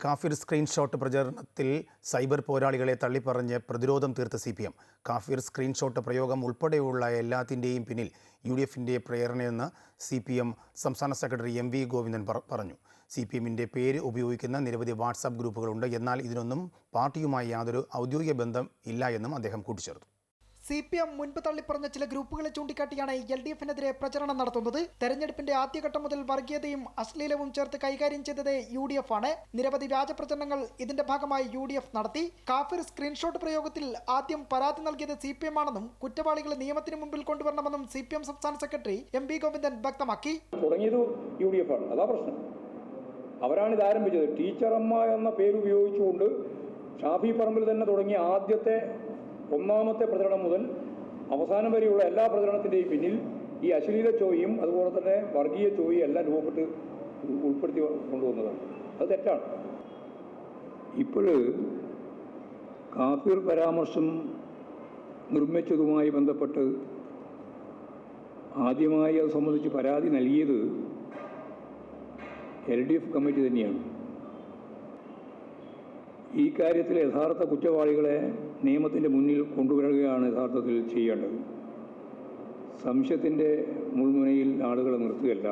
കാഫിർ screenshot പ്രചരണത്തിൽ cyber പോരാളികളെ തള്ളിപ്പറഞ്ഞ് പ്രതിരോധം തീർത്ത സി പി എം കാഫിർ സ്ക്രീൻഷോട്ട് പ്രയോഗം ഉൾപ്പെടെയുള്ള എല്ലാത്തിന്റെയും പിന്നിൽ യു ഡി എഫിന്റെ പ്രേരണയെന്ന് സി പി എം സംസ്ഥാന സെക്രട്ടറി എം വി ഗോവിന്ദൻ പറഞ്ഞു. സി പി എമ്മിന്റെ പേര് ഉപയോഗിക്കുന്ന നിരവധി വാട്സാപ്പ് ഗ്രൂപ്പുകളുണ്ട്. എന്നാൽ ഇതിനൊന്നും പാർട്ടിയുമായി യാതൊരു ഔദ്യോഗിക ബന്ധം ഇല്ല എന്നും അദ്ദേഹം കൂട്ടിച്ചേർത്തു. സി പി എം മുൻപ് തള്ളിപ്പറഞ്ഞ ചില ഗ്രൂപ്പുകളെ ചൂണ്ടിക്കാട്ടിയാണ് എൽ ഡി എഫിനെതിരെ പ്രചരണം നടത്തുന്നത്. തെരഞ്ഞെടുപ്പിന്റെ ആദ്യഘട്ടം മുതൽ വർഗീയതയും അശ്ലീലവും ചേർത്ത് കൈകാര്യം ചെയ്തത് യു ഡി എഫ് ആണ്. നിരവധി വ്യാജ പ്രചരണങ്ങൾ ഇതിന്റെ ഭാഗമായി യു ഡി എഫ് നടത്തി. കാഫിർ സ്ക്രീൻഷോട്ട് പ്രയോഗത്തിൽ ആദ്യം പരാതി നൽകിയത് സി പി എം ആണെന്നും കുറ്റവാളികളെ നിയമത്തിന് മുമ്പിൽ കൊണ്ടുവരണമെന്നും സി പി എം സംസ്ഥാന സെക്രട്ടറി എം വി ഗോവിന്ദൻ വ്യക്തമാക്കി. ആണ്. അതാ പ്രശ്നം. അവരാണ് ഇത് ആരംഭിച്ചത്. ടീച്ചറമ്മ എന്ന പേര് ഉപയോഗിച്ചുകൊണ്ട് ഷാഫി പറമ്പിൽ തന്നെ തുടങ്ങിയ ആദ്യത്തെ ഒന്നാമത്തെ പ്രചരണം മുതൽ അവസാനം വരെയുള്ള എല്ലാ പ്രചരണത്തിന്റെയും പിന്നിൽ ഈ അശ്ലീല ചോയും അതുപോലെ തന്നെ വർഗീയ ചോയും എല്ലാം രൂപപ്പെട്ട് ഉൾപ്പെടുത്തി കൊണ്ടുവന്നതാണ്. അത് തെറ്റാണ്. ഇപ്പോൾ കാഫിർ പരാമർശം നിർമ്മിച്ചതുമായി ബന്ധപ്പെട്ട് ആദ്യമായി അത് സംബന്ധിച്ച് പരാതി നൽകിയത് എൽ ഡി എഫ് കമ്മിറ്റി തന്നെയാണ്. ഈ കാര്യത്തിൽ യഥാർത്ഥ കുറ്റവാളികളെ നിയമത്തിന്റെ മുന്നിൽ കൊണ്ടുവരികയാണ് യഥാർത്ഥത്തിൽ ചെയ്യേണ്ടത്. സംശയത്തിന്റെ മുൾമുനയിൽ ആളുകളെ നിർത്തുകയല്ല.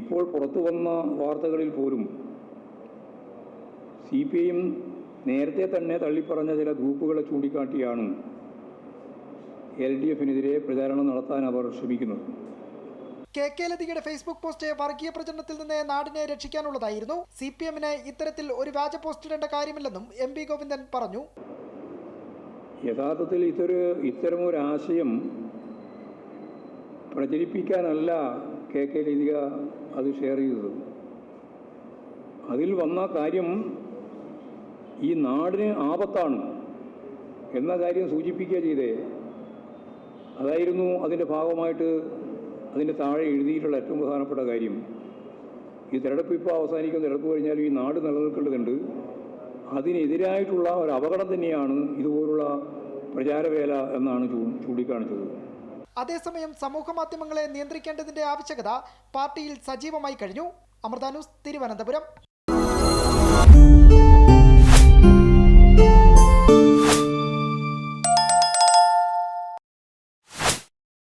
ഇപ്പോൾ പുറത്തു വന്ന വാർത്തകളിൽ പോലും സി പി ഐയും നേരത്തെ തന്നെ തള്ളിപ്പറഞ്ഞ ചില ഗ്രൂപ്പുകളെ ചൂണ്ടിക്കാട്ടിയാണ് എൽ ഡി എഫിനെതിരെ പ്രചാരണം നടത്താൻ അവർ ശ്രമിക്കുന്നത്. കെ കെ ലതികയുടെ ഫേസ്ബുക്ക് പോസ്റ്റ് വർഗീയ പ്രചരണത്തിൽ നിന്ന് നാടിനെ രക്ഷിക്കാനുള്ളതായിരുന്നു. സി പി എമ്മിന് ഇത്തരത്തിൽ ഒരു വ്യാജ പോസ്റ്റ് ഇടേണ്ട കാര്യമില്ലെന്നും എം പി ഗോവിന്ദൻ പറഞ്ഞു. യഥാർത്ഥത്തിൽ ഇതൊരു ഇത്തരമൊരു ആശയം പ്രചരിപ്പിക്കാനല്ല കെ കെ ലതിക അത് ഷെയർ ചെയ്തത്. അതിൽ വന്ന കാര്യം ഈ നാടിന് ആപത്താണ് എന്ന കാര്യം സൂചിപ്പിക്കുക ചെയ്തേ. അതായിരുന്നു അതിന്റെ ഭാഗമായിട്ട് അതിന്റെ താഴെ എഴുതിയിട്ടുള്ള ഏറ്റവും പ്രധാനപ്പെട്ട കാര്യം ഈ തിരഞ്ഞെടുപ്പ് ഇപ്പോൾ അവസാനിക്കുന്ന തിരഞ്ഞെടുപ്പ് കഴിഞ്ഞാലും ഈ നാട് നിലനിൽക്കേണ്ടതുണ്ട്. അതിനെതിരായിട്ടുള്ള ഒരു അപകടം തന്നെയാണ് ഇതുപോലുള്ള പ്രചാരവേല എന്നാണ് ചൂണ്ടിക്കാണിച്ചത്. അതേസമയം സമൂഹ മാധ്യമങ്ങളെ നിയന്ത്രിക്കേണ്ടതിന്റെ ആവശ്യകത പാർട്ടിയിൽ സജീവമായി കഴിഞ്ഞു. അമൃത തിരുവനന്തപുരം.